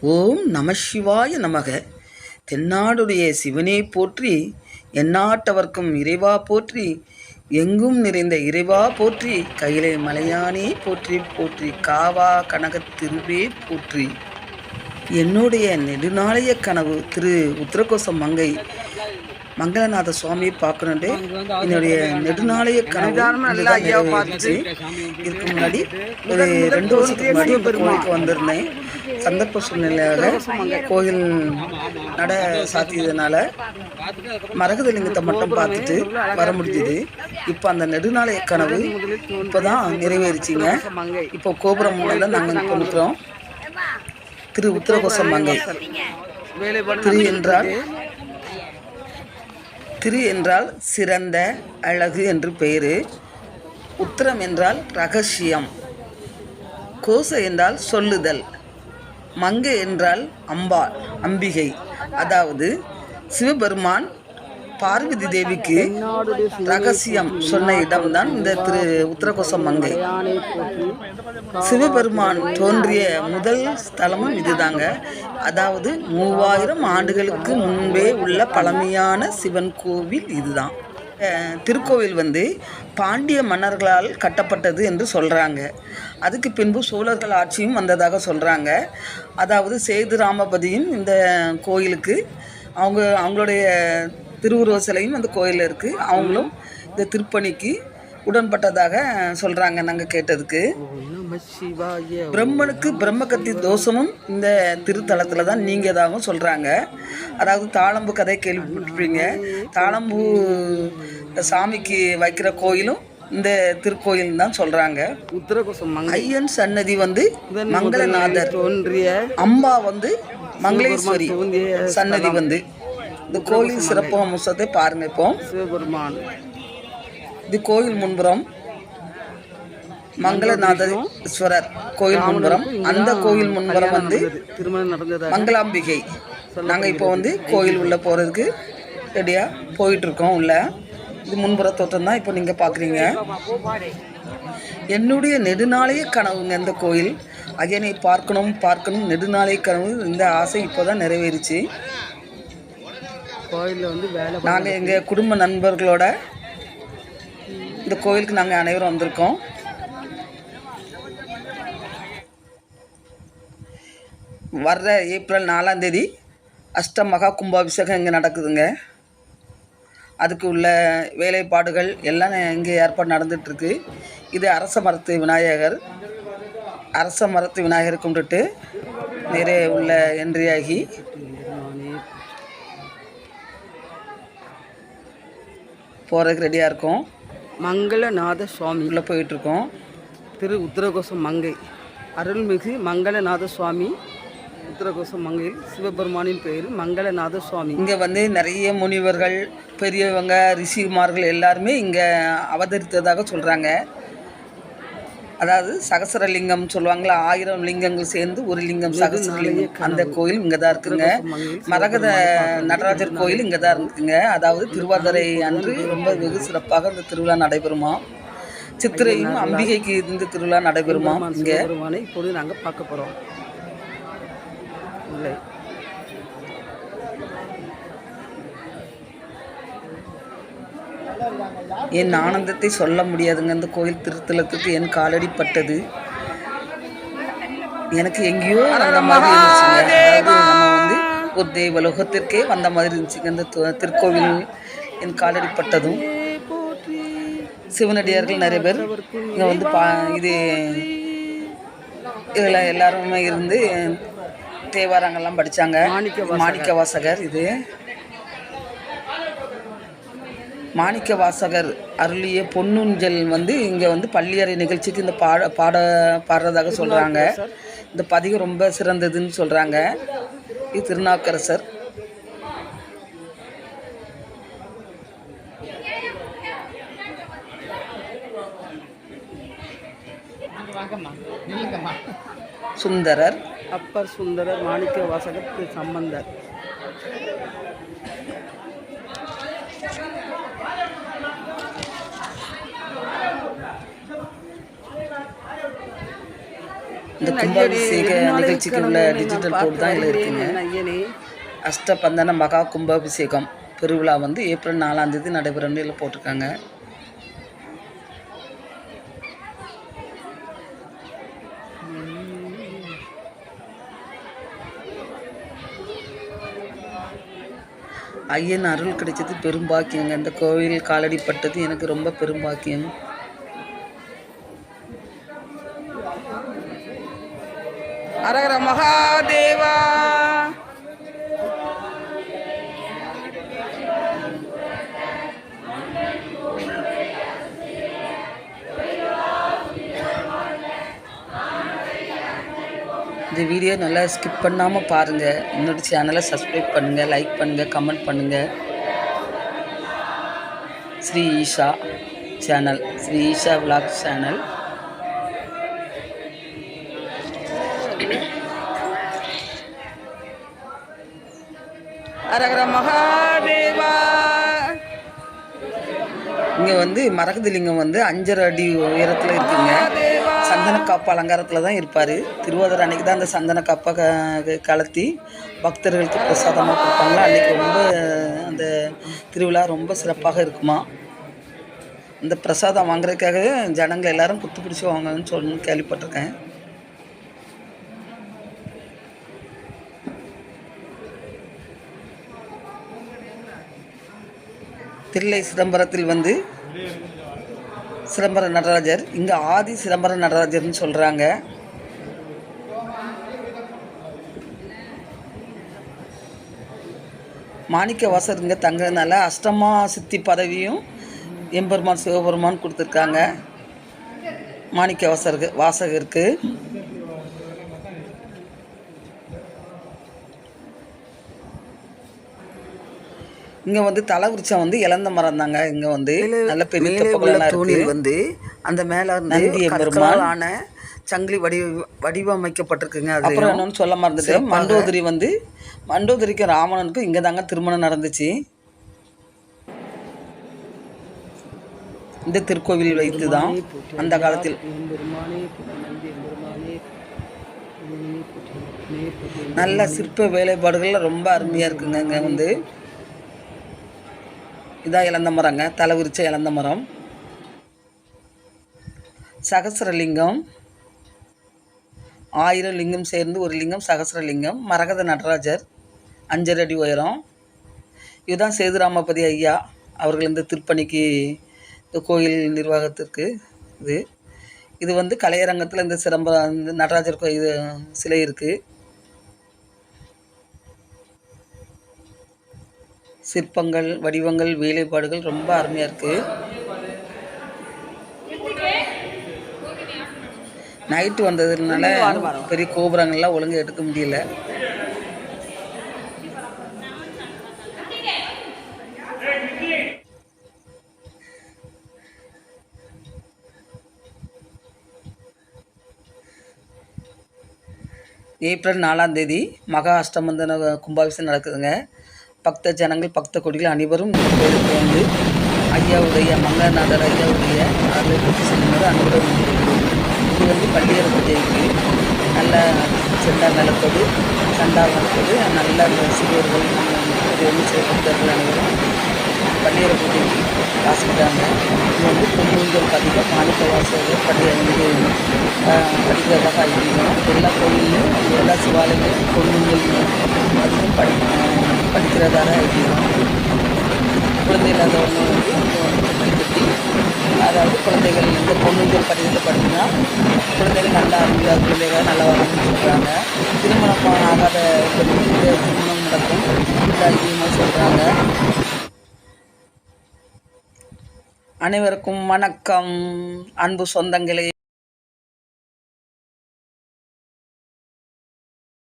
ஓம் நம சிவாய நமக. தென்னாடுடைய சிவனே போற்றி எந்நாட்டவர்க்கும் இறைவா போற்றி எங்கும் நிறைந்த இறைவா போற்றி கையிலை மலையானே போற்றி போற்றி காவா கனகத் திருவே போற்றி. என்னுடைய நெடுநாளைய கனவு திரு உத்தரகோசம் மங்கை மங்களநாத சுவாமியை பார்க்கணுன்ட்டு என்னுடைய நெடுநாளைய கனவு. இதுக்கு முன்னாடி ஒரு ரெண்டு வருஷத்துக்கு முன்னாடி கோயிலுக்கு வந்திருந்தேன். சந்தர்ப்ப சூழ்நிலையாக கோயில் நட சாத்தியதுனால மரகத லிங்கத்தை மட்டும் பார்த்துட்டு வர முடிஞ்சுது. இப்போ அந்த நெடுநாளைய கனவு இப்போ தான் நிறைவேறிச்சிங்க. இப்போ கோபுரம் முன்னாடி நாங்கள் நிற்கிறோம். திரு உத்தரகோசம் மங்கை. திரு என்றால் திரு என்றால் சிறந்த அழகு என்று பெயர். உத்தரம் என்றால் ரகசியம். கோச என்றால் சொல்லுதல். மங்கை என்றால் அம்பாள் அம்பிகை. அதாவது சிவபெருமான் பார்வதி தேவிக்கு ரகசியம் சொன்ன இடம்தான் இந்த திரு உத்தரகோசம் மங்கை. சிவபெருமான் தோன்றிய முதல் ஸ்தலமும் இதுதாங்க. அதாவது மூவாயிரம் ஆண்டுகளுக்கு முன்பே உள்ள பழமையான சிவன் கோவில் இதுதான். திருக்கோவில் வந்து பாண்டிய மன்னர்களால் கட்டப்பட்டது என்று சொல்கிறாங்க அதுக்கு பின்பு சோழர்கள் ஆட்சியும் வந்ததாக சொல்கிறாங்க அதாவது சேது ராமபதியும் இந்த கோயிலுக்கு அவங்க அவங்களுடைய திருவுருவ சிலையும் அந்த கோயிலில் இருக்குது அவங்களும் இந்த திருப்பணிக்கு உடன்பட்டதாக சொல்கிறாங்க நாங்கள் கேட்டதுக்கு. பிரம்மனுக்கு பிரம்மகத்தி தோஷமும் இந்த திருத்தலத்தில் தான் நீங்கதாகவும் சொல்கிறாங்க அதாவது தாளம்பு கதை கேள்விப்பட்டிருப்பீங்க. தாளம்பு சாமிக்கு வைக்கிற கோயிலும் இந்த திருக்கோயில் தான் மங்கை ஐயன் சன்னதி வந்து மங்களநாதர். தோன்றிய அம்பா வந்து மங்களேஸ்வரி சன்னதி வந்து. இந்த கோயில் சிறப்பு அம்சத்தை பாருங்க இப்போ. சிவபெருமான். இது கோயில் முன்புறம் மங்களநாதீஸ்வரர் கோயில் முன்புறம் அந்த கோயில் முன்புறம் வந்து திருமணம் நடந்ததா மங்களாம்பிகை. நாங்கள் இப்போ வந்து கோயில் உள்ளே போகிறதுக்கு ரெடியாக போயிட்டுருக்கோம் உள்ள. இது முன்புற தோட்டம் தான் இப்போ நீங்கள் பார்க்குறீங்க என்னுடைய நெடுநாளைய கனவுங்க இந்த கோயில். அயனை பார்க்கணும் பார்க்கணும் நெடுநாளைய கனவு. இந்த ஆசை இப்போ தான் நிறைவேறிச்சு. கோயிலில் வந்து வேலை நாங்கள் எங்கள் குடும்ப நண்பர்களோட இந்த கோயிலுக்கு நாங்கள் அனைவரும் வந்திருக்கோம். வர்ற ஏப்ரல் நாலாம் தேதி அஷ்ட மகா கும்பாபிஷேகம் இங்கே நடக்குதுங்க. அதுக்கு உள்ள வேலைப்பாடுகள் எல்லாம் இங்கே ஏற்பாடு நடந்துகிட்ருக்கு இது அரச மரத்து விநாயகர். அரச மரத்து விநாயகர் கும்பிட்டுட்டு நிறைய உள்ள என்ட்ரியாகி. போகிறதுக்கு ரெடியாக இருக்கோம். மங்களநாத சுவாமி. உள்ளே போயிட்டுருக்கோம். திரு உத்தரகோசம் மங்கை. அருள்மிகு மங்களநாத சுவாமி. உத்தரகோசம் மங்கையில் சிவபெருமானின் பெயர் மங்களநாத சுவாமி இங்கே வந்து நிறைய முனிவர்கள் பெரியவங்க ரிஷிகுமார்கள் எல்லாருமே இங்கே அவதரித்ததாக சொல்கிறாங்க அதாவது சகசரலிங்கம் சொல்லுவாங்களா? ஆயிரம் லிங்கங்கள் சேர்ந்து ஒரு லிங்கம் சகசரலிங்கம். அந்த கோயில் இங்கே தான் இருக்குங்க. மரகத நடராஜர் கோயில் இங்கே தான் இருக்குங்க. அதாவது திருவாதிரை அன்று ரொம்ப வெகு சிறப்பாக இந்த திருவிழா நடைபெறுமா? சித்திரையும் அம்பிகைக்கு இந்த திருவிழா நடைபெறுமா இங்கே? இப்பொழுது நாங்கள் பார்க்க போகிறோம் இல்லை. என் ஆனந்தத்தை சொல்ல முடியாதுங்க. இந்த கோயில் திருத்தலத்துக்கு என் காலடி பட்டது. எனக்கு எங்கேயோ அந்த மாதிரி இருந்துச்சுங்க. அதாவது நம்ம வந்து ஒரு தெய்வலோகத்திற்கே வந்த மாதிரி இருந்துச்சுங்க. இந்த திருக்கோவில் என் காலடி பட்டதும். சிவனடியார்கள் நிறைய பேர் இங்கே வந்து பா இது இதில் எல்லாருமே இருந்து தேவாரங்கள்லாம் படித்தாங்க மாணிக்க வாசகர். இது. மாணிக்க வாசகர் அருளிய பொன்னுஞ்சல் வந்து இங்கே வந்து பள்ளியறை நிகழ்ச்சிக்கு இந்த பாட பாட பாடுறதாக சொல்கிறாங்க இந்த பதிகம் ரொம்ப சிறந்ததுன்னு சொல்கிறாங்க இது திருநாவுக்கரசர். சுந்தரர். அப்பர் சுந்தரர் மாணிக்க வாசகர் திரு சம்பந்தர். இந்த கும்பாபிஷேக நிகழ்ச்சிக்கு உள்ள டிஜிட்டல் போர்டு தான் இதில் இருக்குங்க. அஷ்டபந்தன மகா கும்பாபிஷேகம். பெருவிழா வந்து ஏப்ரல் நாலாம் தேதி நடைபெறும்னு இதில் போட்டிருக்காங்க. ஐயன் அருள் கிடைச்சது பெரும்பாக்கியங்க. இந்த கோவில் காலடிப்பட்டது எனக்கு ரொம்ப பெரும்பாக்கியம். அரகர மகாதேவா! இந்த வீடியோ நல்லா ஸ்கிப் பண்ணாமல் பாருங்கள் என்னோட சேனலை சப்ஸ்கிரைப் பண்ணுங்கள் லைக் பண்ணுங்கள் கமெண்ட் பண்ணுங்கள் Sri Isha channel Sri Isha vlog channel அரகர மகாதேவா. இங்கே வந்து மரகதி லிங்கம் வந்து அஞ்சரை அடி உயரத்தில் இருக்குங்க. சந்தன காப்பு அலங்காரத்தில் தான் இருப்பார். திருவாதிரை அன்னைக்கு தான் அந்த சந்தன காப்பை க கலத்தி பக்தர்களுக்கு பிரசாதமாக கொடுப்பாங்களா? அன்றைக்கி ரொம்ப அந்த திருவிழா ரொம்ப சிறப்பாக இருக்குமா? இந்த பிரசாதம் வாங்குறதுக்காகவே ஜனங்கள் எல்லாரும் குத்து பிடிச்சி வாங்கன்னு சொல்லணும்னு கேள்விப்பட்டிருக்கேன். தில்லை சிதம்பரத்தில் வந்து சிதம்பர நடராஜர் இங்கே ஆதி சிதம்பர நடராஜர்னு சொல்கிறாங்க மாணிக்க வாசர் இங்கே தங்குறதுனால அஷ்டமா சித்தி பதவியும் எம்பெருமான் சிவபெருமான் கொடுத்துருக்காங்க. மாணிக்க வாசருக்கு வாசகருக்கு. இங்கே வந்து தலை விருச்சம் வந்து இழந்த மரம் தாங்க இங்கே வந்து நல்ல பெரிய இருக்கு. வந்து அந்த மேல. ஆன சங்கிலி வடி வடிவமைக்கப்பட்டிருக்குங்க அது. அப்புறம் என்னன்னு சொல்ல மறந்துட்டேன். மண்டோதரி வந்து மண்டோதரிக்கும் ராவணனுக்கும் இங்கே தாங்க திருமணம் நடந்துச்சு. இந்த திருக்கோவில் வைத்து தான் அந்த காலத்தில். நல்ல சிற்ப வேலைப்பாடுகள் ரொம்ப அருமையாக இருக்குங்க. இங்கே வந்து இதான் இழந்த மரங்க தலை விரிச்ச இழந்த மரம். சகசரலிங்கம். ஆயிரம் லிங்கம் சேர்ந்து ஒரு லிங்கம் சகசரலிங்கம். மரகத நடராஜர் அஞ்சரை அடி உயரம். இதுதான் சேதுராமபதி ஐயா அவர்கள் இந்த திருப்பணிக்கு இந்த கோயில் நிர்வாகத்திற்கு இது. இது வந்து கலையரங்கத்தில் இந்த சிதம்பர இந்த நடராஜர் கோயில் சிலை இருக்குது சிற்பங்கள் வடிவங்கள் வேலைப்பாடுகள் ரொம்ப அருமையாக இருக்குது நைட்டு வந்ததுனால பெரிய கோபுரங்கள்லாம் ஒழுங்கா எடுக்க முடியல. ஏப்ரல் நாலாம் தேதி மகா அஷ்டமந்தன கும்பாபிஷேகம் நடக்குதுங்க. பக்த ஜனங்கள் பக்த கொடிகள் அனைவரும் இந்த கோயிலுக்கு வந்து ஐயாவுடைய மங்கநாதர் ஐயாவுடைய அதை பற்றி செல்லுமாறு அன்புடன் இது வந்து பள்ளியர பூஜைக்கு நல்ல செண்டா நிலத்தோடு சண்டா நிலத்தோடு நல்ல சிறுவர்கள் பெரியவர்கள் சிறு பக்தர்கள் அனைவரும் பள்ளியர பூஜைக்கு வாசிக்கிறாங்க. இது வந்து பொங்கல் பதிக மாணிக்க வாசகர் பள்ளி அஞ்சு படிக்கிறதாக ஐதீகம் எல்லா கோயிலையும் எல்லா சிவாலயங்களும் பொங்கல் அதுவும் படி படிக்கிறதாக ஐதீகம் குழந்தை இல்லாதவங்க வந்து இங்கே அதாவது குழந்தைகள் இந்த பொண்ணுங்கள் படிக்கிறத படிச்சுன்னா குழந்தைகள் நல்லா அறிவில்லா குழந்தைகள் நல்லா வரணும்னு சொல்கிறாங்க திருமணம் ஆகாத திருமணம் நடக்கும். இந்த ஐதீகமாக சொல்கிறாங்க அனைவருக்கும் வணக்கம். அன்பு சொந்தங்களே.